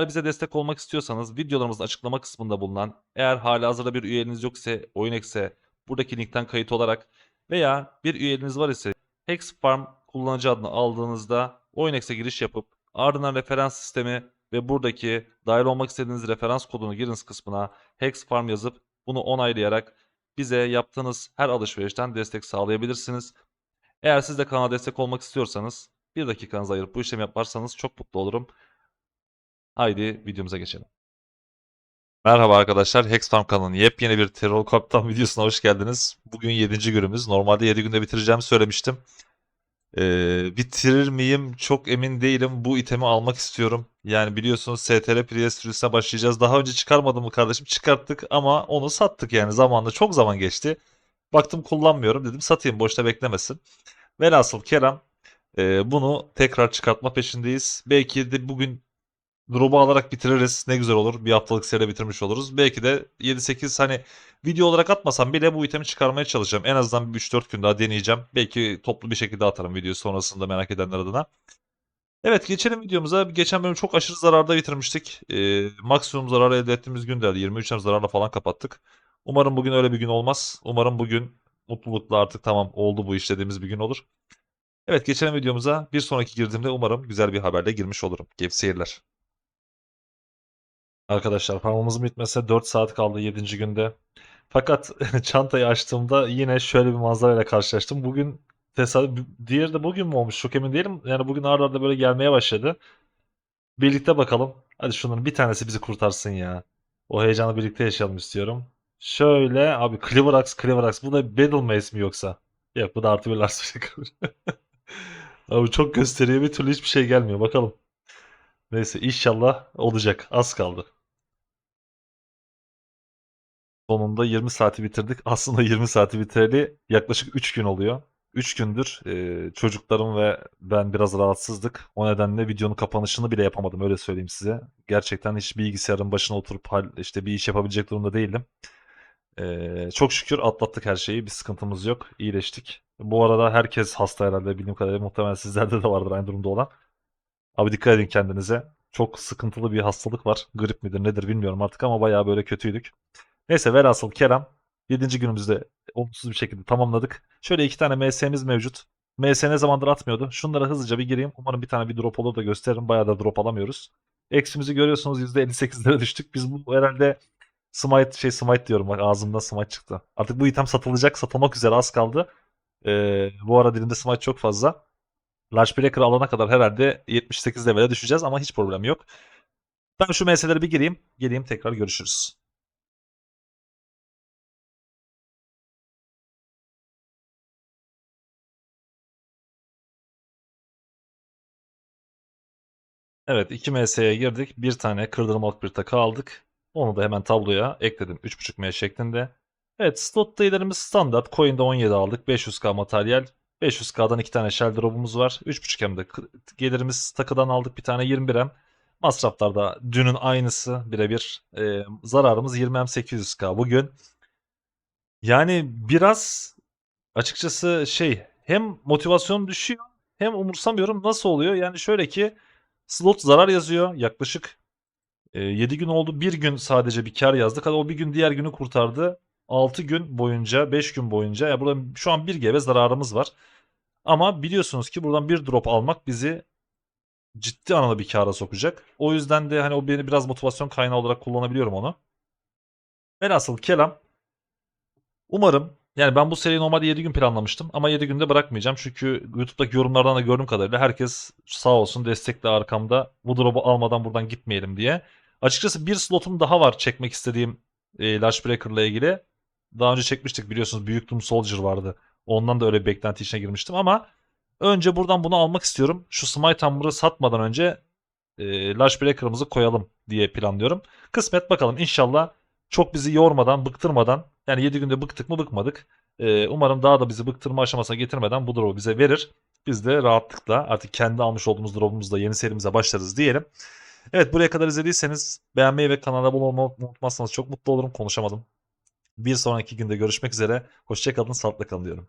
Eğer bize destek olmak istiyorsanız videolarımızın açıklama kısmında bulunan eğer halihazırda bir üyeliğiniz yok ise OyunX'e buradaki linkten kayıt olarak veya bir üyeliğiniz var ise Hexfarm kullanıcı adını aldığınızda OyunX'e giriş yapıp ardından referans sistemi ve buradaki dahil olmak istediğiniz referans kodunu giriniz kısmına Hexfarm yazıp bunu onaylayarak bize yaptığınız her alışverişten destek sağlayabilirsiniz. Eğer siz de kanala destek olmak istiyorsanız bir dakikanızı ayırıp bu işlemi yaparsanız çok mutlu olurum. Haydi videomuza geçelim. Merhaba arkadaşlar, Hexfarm kanalının yepyeni bir Terror Corp'tan videosuna hoş geldiniz. Bugün 7. günümüz. Normalde 7 günde bitireceğimi söylemiştim. Ee, bitirir miyim çok emin değilim. Bu itemi almak istiyorum. Yani biliyorsunuz STR Prius sürüsüne başlayacağız. Daha önce çıkarmadım mı kardeşim? Çıkarttık ama onu sattık yani zamanında. Çok zaman geçti. Baktım kullanmıyorum dedim satayım boşta beklemesin. Velhasıl Kerem e, bunu tekrar çıkartma peşindeyiz. Belki de bugün drop'u alarak bitiririz. Ne güzel olur. Bir haftalık seri bitirmiş oluruz. Belki de 7-8 hani video olarak atmasam bile bu itemi çıkarmaya çalışacağım. En azından bir 3-4 gün daha deneyeceğim. Belki toplu bir şekilde atarım video sonrasında merak edenler adına. Evet geçelim videomuza. Geçen bölüm çok aşırı zararda bitirmiştik. Ee, maksimum zarar elde ettiğimiz gün derdi. 23 zararla falan kapattık. Umarım bugün öyle bir gün olmaz. Umarım bugün mutlulukla artık tamam oldu bu iş dediğimiz bir gün olur. Evet geçelim videomuza. Bir sonraki girdiğimde umarım güzel bir haberle girmiş olurum. Keyifli seyirler. Arkadaşlar farmımızın bitmesine 4 saat kaldı 7. günde. Fakat çantayı açtığımda yine şöyle bir manzarayla karşılaştım. Bugün tesadüf, diğeri de bugün mü olmuş çok emin değilim. Yani bugün arda arda böyle gelmeye başladı. Birlikte bakalım. Hadi şunların bir tanesi bizi kurtarsın ya. O heyecanı birlikte yaşayalım istiyorum. Şöyle abi Cleaverax Cleaverax bu da Battle Mace mi yoksa? Yok bu da artı bir Lars Abi çok gösteriyor bir türlü hiçbir şey gelmiyor bakalım. Neyse inşallah olacak. Az kaldı. Sonunda 20 saati bitirdik. Aslında 20 saati bitireli yaklaşık 3 gün oluyor. 3 gündür e, çocuklarım ve ben biraz rahatsızdık. O nedenle videonun kapanışını bile yapamadım öyle söyleyeyim size. Gerçekten hiç bilgisayarın başına oturup işte bir iş yapabilecek durumda değildim. E, çok şükür atlattık her şeyi. Bir sıkıntımız yok. İyileştik. Bu arada herkes hasta herhalde bildiğim kadarıyla. Muhtemelen sizlerde de vardır aynı durumda olan. Abi dikkat edin kendinize. Çok sıkıntılı bir hastalık var. Grip midir nedir bilmiyorum artık ama bayağı böyle kötüydük. Neyse velhasıl Kerem 7. günümüzde olumsuz bir şekilde tamamladık. Şöyle iki tane MS'miz mevcut. MS ne zamandır atmıyordu. Şunlara hızlıca bir gireyim. Umarım bir tane bir drop olur da gösteririm. Bayağı da drop alamıyoruz. Eksimizi görüyorsunuz %58'lere düştük. Biz bu herhalde smite şey smite diyorum bak ağzımdan smite çıktı. Artık bu item satılacak. Satılmak üzere az kaldı. Ee, bu ara dilimde smite çok fazla. Large Breaker alana kadar herhalde 78 level'e düşeceğiz ama hiç problem yok. Ben şu meseleleri bir gireyim. Geleyim tekrar görüşürüz. Evet 2 MS'ye girdik. Bir tane kırdırmalık bir takı aldık. Onu da hemen tabloya ekledim. 3.5 M şeklinde. Evet slot değerlerimiz standart. Coin'de 17 aldık. 500k materyal. 500k'dan 2 tane shell drop'umuz var. 3.5 M'de gelirimiz takıdan aldık bir tane 21 M. Masraflarda dünün aynısı birebir. Ee, zararımız 20 M 800k bugün. Yani biraz açıkçası şey hem motivasyon düşüyor hem umursamıyorum nasıl oluyor? Yani şöyle ki slot zarar yazıyor yaklaşık e, 7 gün oldu. Bir gün sadece bir kar yazdık. Hadi o bir gün diğer günü kurtardı. 6 gün boyunca 5 gün boyunca ya burada şu an bir GB zararımız var. Ama biliyorsunuz ki buradan bir drop almak bizi ciddi anlamda bir kara sokacak. O yüzden de hani o beni biraz motivasyon kaynağı olarak kullanabiliyorum onu. Velhasıl kelam umarım yani ben bu seriyi normalde 7 gün planlamıştım ama 7 günde bırakmayacağım. Çünkü YouTube'daki yorumlardan da gördüğüm kadarıyla herkes sağ olsun destekle arkamda bu drop'u almadan buradan gitmeyelim diye. Açıkçası bir slotum daha var çekmek istediğim e, Lash Breaker'la ilgili. Daha önce çekmiştik biliyorsunuz Büyük Doom Soldier vardı. Ondan da öyle bir beklenti içine girmiştim ama önce buradan bunu almak istiyorum. Şu Smite Hammer'ı satmadan önce e, Lash Breaker'ımızı koyalım diye planlıyorum. Kısmet bakalım inşallah çok bizi yormadan, bıktırmadan yani 7 günde bıktık mı bıkmadık. E, umarım daha da bizi bıktırma aşamasına getirmeden bu drop'u bize verir. Biz de rahatlıkla artık kendi almış olduğumuz drop'umuzla yeni serimize başlarız diyelim. Evet buraya kadar izlediyseniz beğenmeyi ve kanala abone olmayı unutmazsanız çok mutlu olurum. Konuşamadım. Bir sonraki günde görüşmek üzere. Hoşçakalın, sağlıkla kalın diyorum.